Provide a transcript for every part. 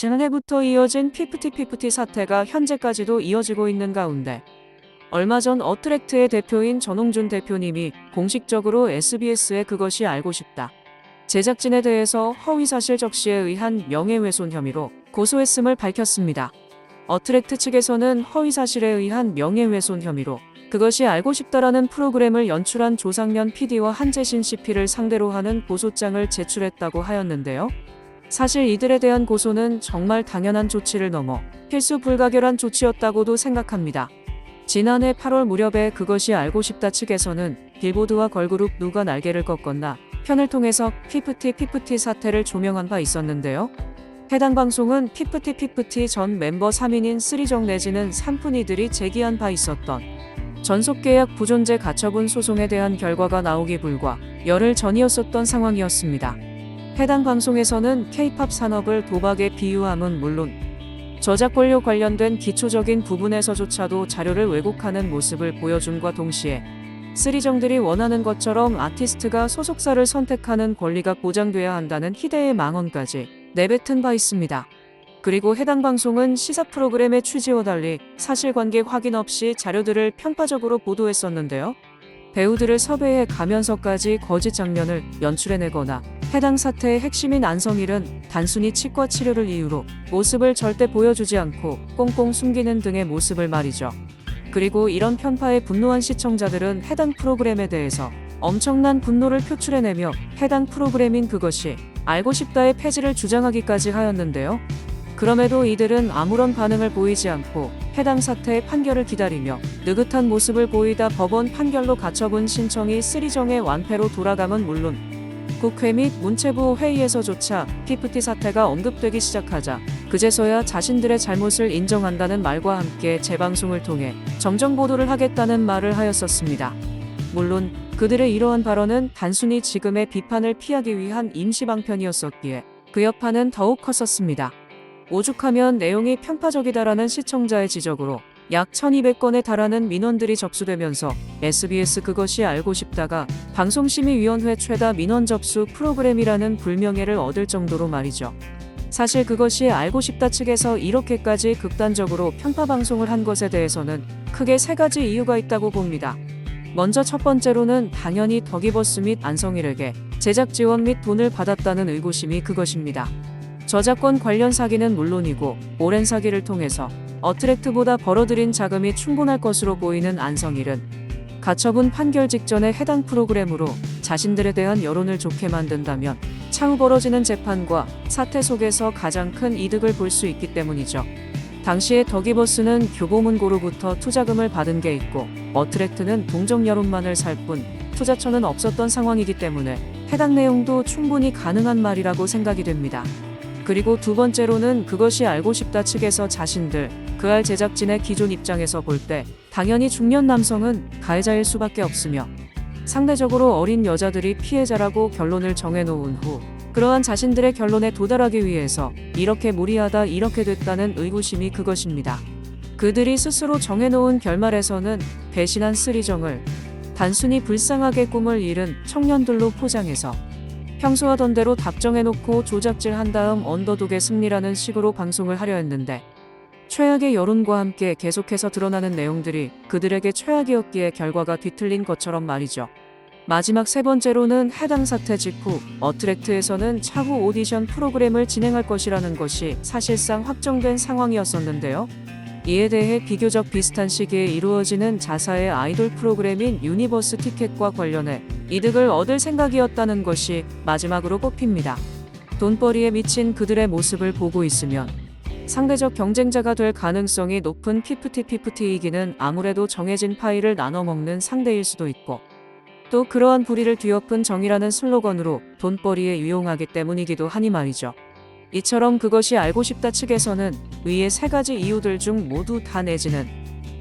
지난해부터 이어진 피프티피프티 사태가 현재까지도 이어지고 있는 가운데 얼마 전 어트랙트의 대표인 전홍준 대표님이 공식적으로 SBS에 그것이 알고 싶다. 제작진에 대해서 허위사실 적시에 의한 명예훼손 혐의로 고소했음을 밝혔습니다. 어트랙트 측에서는 허위사실에 의한 명예훼손 혐의로 그것이 알고 싶다라는 프로그램을 연출한 조상년 PD와 한재신 CP를 상대로 하는 고소장을 제출했다고 하였는데요. 사실 이들에 대한 고소는 정말 당연한 조치를 넘어 필수 불가결한 조치였다고도 생각합니다. 지난해 8월 무렵에 그것이 알고 싶다 측에서는 빌보드와 걸그룹 누가 날개를 꺾었나 편을 통해서 피프티 피프티 사태를 조명한 바 있었는데요. 해당 방송은 피프티 피프티 전 멤버 3인인 쓰리정 내지는 삼푼이들이 제기한 바 있었던 전속계약 부존재 가처분 소송에 대한 결과가 나오기 불과 열흘 전이었었던 상황이었습니다. 해당 방송에서는 K-팝 산업을 도박에 비유함은 물론 저작권료 관련된 기초적인 부분에서조차도 자료를 왜곡하는 모습을 보여줌과 동시에 쓰리정들이 원하는 것처럼 아티스트가 소속사를 선택하는 권리가 보장돼야 한다는 희대의 망언까지 내뱉은 바 있습니다. 그리고 해당 방송은 시사 프로그램의 취지와 달리 사실관계 확인 없이 자료들을 편파적으로 보도했었는데요. 배우들을 섭외해 가면서까지 거짓 장면을 연출해내거나 해당 사태의 핵심인 안성일은 단순히 치과 치료를 이유로 모습을 절대 보여주지 않고 꽁꽁 숨기는 등의 모습을 말이죠. 그리고 이런 편파에 분노한 시청자들은 해당 프로그램에 대해서 엄청난 분노를 표출해내며 해당 프로그램인 그것이 알고 싶다의 폐지를 주장하기까지 하였는데요. 그럼에도 이들은 아무런 반응을 보이지 않고 해당 사태의 판결을 기다리며 느긋한 모습을 보이다 법원 판결로 가처분 신청이 쓰리정의 완패로 돌아감은 물론 국회 및 문체부 회의에서조차 피프티 사태가 언급되기 시작하자 그제서야 자신들의 잘못을 인정한다는 말과 함께 재방송을 통해 정정 보도를 하겠다는 말을 하였었습니다. 물론 그들의 이러한 발언은 단순히 지금의 비판을 피하기 위한 임시 방편이었었기에 그 여파는 더욱 컸었습니다. 오죽하면 내용이 편파적이다라는 시청자의 지적으로 약 1200건에 달하는 민원들이 접수되면서 SBS 그것이 알고 싶다가 방송심의위원회 최다 민원 접수 프로그램이라는 불명예를 얻을 정도로 말이죠. 사실 그것이 알고 싶다 측에서 이렇게까지 극단적으로 편파 방송을 한 것에 대해서는 크게 세 가지 이유가 있다고 봅니다. 먼저 첫 번째로는 당연히 더기버스 및 안성일에게 제작 지원 및 돈을 받았다는 의구심이 그것입니다. 저작권 관련 사기는 물론이고 오랜 사기를 통해서 어트랙트보다 벌어들인 자금이 충분할 것으로 보이는 안성일은 가처분 판결 직전에 해당 프로그램으로 자신들에 대한 여론을 좋게 만든다면 차후 벌어지는 재판과 사태 속에서 가장 큰 이득을 볼 수 있기 때문이죠. 당시에 더기버스는 교보문고로부터 투자금을 받은 게 있고 어트랙트는 동정 여론만을 살 뿐 투자처는 없었던 상황이기 때문에 해당 내용도 충분히 가능한 말이라고 생각이 됩니다. 그리고 두 번째로는 그것이 알고 싶다 측에서 자신들, 그 알 제작진의 기존 입장에서 볼 때 당연히 중년 남성은 가해자일 수밖에 없으며 상대적으로 어린 여자들이 피해자라고 결론을 정해놓은 후 그러한 자신들의 결론에 도달하기 위해서 이렇게 무리하다 이렇게 됐다는 의구심이 그것입니다. 그들이 스스로 정해놓은 결말에서는 배신한 쓰리정을 단순히 불쌍하게 꿈을 잃은 청년들로 포장해서 평소 하던 대로 답정해놓고 조작질 한 다음 언더독의 승리라는 식으로 방송을 하려 했는데 최악의 여론과 함께 계속해서 드러나는 내용들이 그들에게 최악이었기에 결과가 뒤틀린 것처럼 말이죠. 마지막 세 번째로는 해당 사태 직후 어트랙트에서는 차후 오디션 프로그램을 진행할 것이라는 것이 사실상 확정된 상황이었었는데요. 이에 대해 비교적 비슷한 시기에 이루어지는 자사의 아이돌 프로그램인 유니버스 티켓과 관련해 이득을 얻을 생각이었다는 것이 마지막으로 꼽힙니다. 돈벌이에 미친 그들의 모습을 보고 있으면 상대적 경쟁자가 될 가능성이 높은 피프티 피프티이기는 아무래도 정해진 파일을 나눠 먹는 상대일 수도 있고 또 그러한 불의를 뒤엎은 정의라는 슬로건으로 돈벌이에 유용하기 때문이기도 하니 말이죠. 이처럼 그것이 알고 싶다 측에서는 위의 세 가지 이유들 중 모두 다 내지는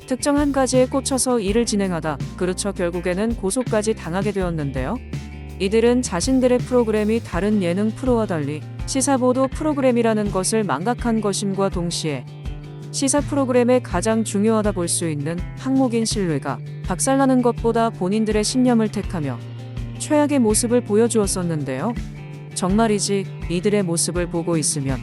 특정 한 가지에 꽂혀서 일을 진행하다 그르쳐 결국에는 고소까지 당하게 되었는데요. 이들은 자신들의 프로그램이 다른 예능 프로와 달리 시사보도 프로그램이라는 것을 망각한 것임과 동시에 시사 프로그램의 가장 중요하다 볼 수 있는 항목인 신뢰가 박살나는 것보다 본인들의 신념을 택하며 최악의 모습을 보여주었었는데요. 정말이지 이들의 모습을 보고 있으면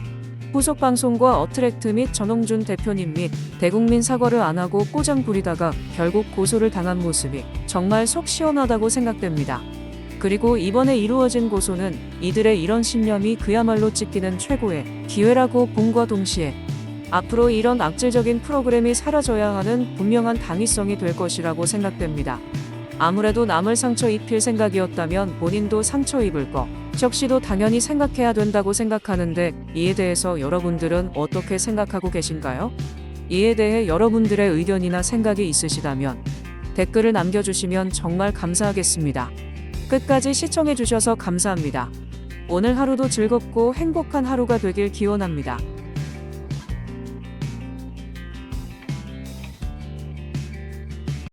후속 방송과 어트랙트 및 전홍준 대표님 및 대국민 사과를 안 하고 꼬장 부리다가 결국 고소를 당한 모습이 정말 속 시원하다고 생각됩니다. 그리고 이번에 이루어진 고소는 이들의 이런 신념이 그야말로 찢기는 최고의 기회라고 봄과 동시에 앞으로 이런 악질적인 프로그램이 사라져야 하는 분명한 당위성이 될 것이라고 생각됩니다. 아무래도 남을 상처 입힐 생각이었다면 본인도 상처 입을 거 역시도 당연히 생각해야 된다고 생각하는데 이에 대해서 여러분들은 어떻게 생각하고 계신가요? 이에 대해 여러분들의 의견이나 생각이 있으시다면 댓글을 남겨주시면 정말 감사하겠습니다. 끝까지 시청해주셔서 감사합니다. 오늘 하루도 즐겁고 행복한 하루가 되길 기원합니다.